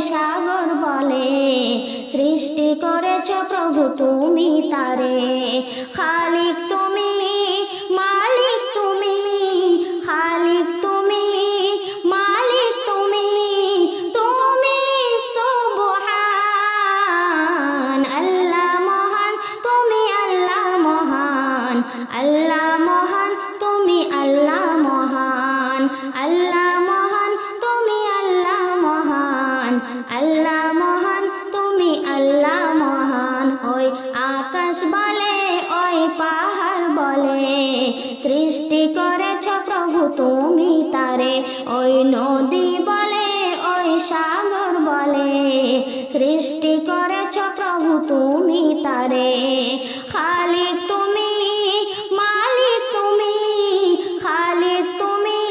সাগর বলে, সৃষ্টি করেছ প্রভু তুমি তারে। খালিক তুমি, মালিক তুমি, খালিক তুমি, মালিক তুমি তুমি সুবহান। আল্লাহ মহান, তুমি আল্লাহ মহান। আল্লাহ মহান, তুমি আল্লাহ মহান। আল্লাহ সৃষ্টি করেছ প্রভু তুমি তারে। ওই নদী বলে, ওই সাগর বলে। সৃষ্টি করেছ প্রভু তুমি তারে। খালিক তুমি, মালিক তুমি খালিক তুমি,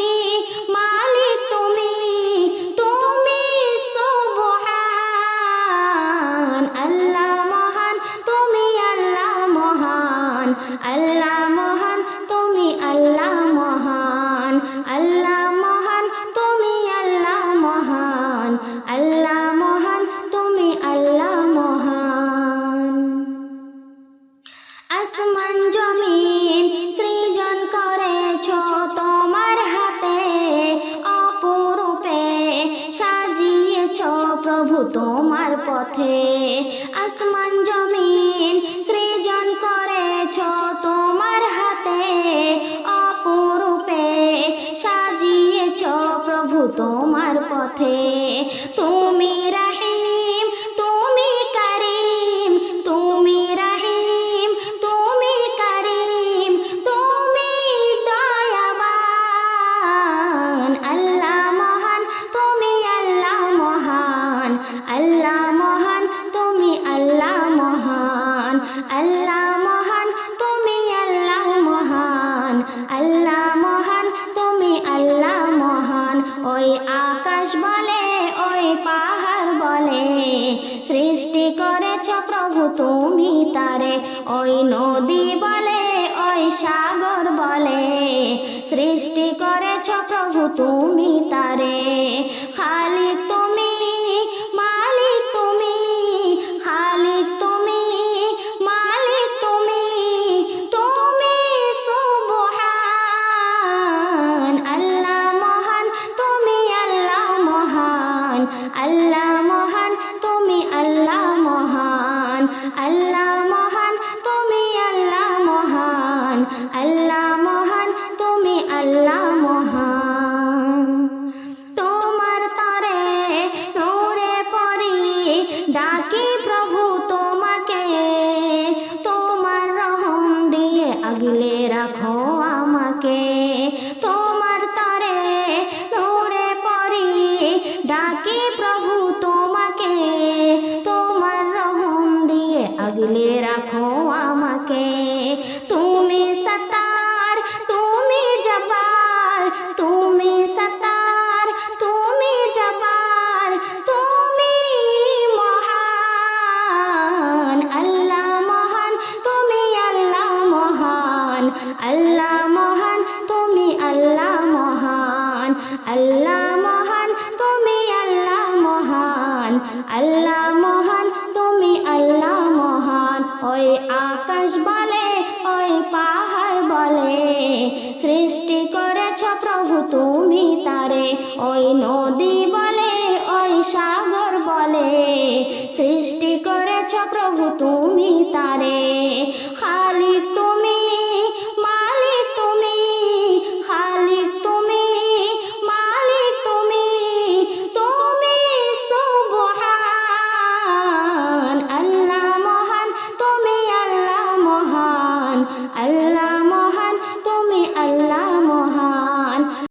মালিক তুমি তুমি সুবহান। আল্লাহ মহান, তুমি আল্লাহ মহান। আল্লাহ পথে আসমান জমিন সৃজন করেছ তোমার হাতে অপরূপে সাজিয়েছ প্রভু তোমার পথে। সৃষ্টি করেছ প্রভু তুমি তারে। ওই নদী বলে, ওই সাগর বলে। সৃষ্টি করেছ প্রভু তুমি তারে। আগলে রাখো আমাকে। তোমার তারে নূরে পরি ডাকি প্রভু তোমাকে। তোমার রহম দিয়ে আগলে আল্লাহ মহান, তুমি আল্লাহ মহান। আল্লাহ মহান, তুমি আল্লাহ মহান। আল্লাহ মহান, তুমি আল্লাহ মহান। ওই আকাশ বলে, ওই পাহাড় বলে। সৃষ্টি করেছ প্রভু, তুমি তারে। ওই নদী বলে, ওই সাগর বলে। সৃষ্টি করেছ প্রভু, তুমি তারে।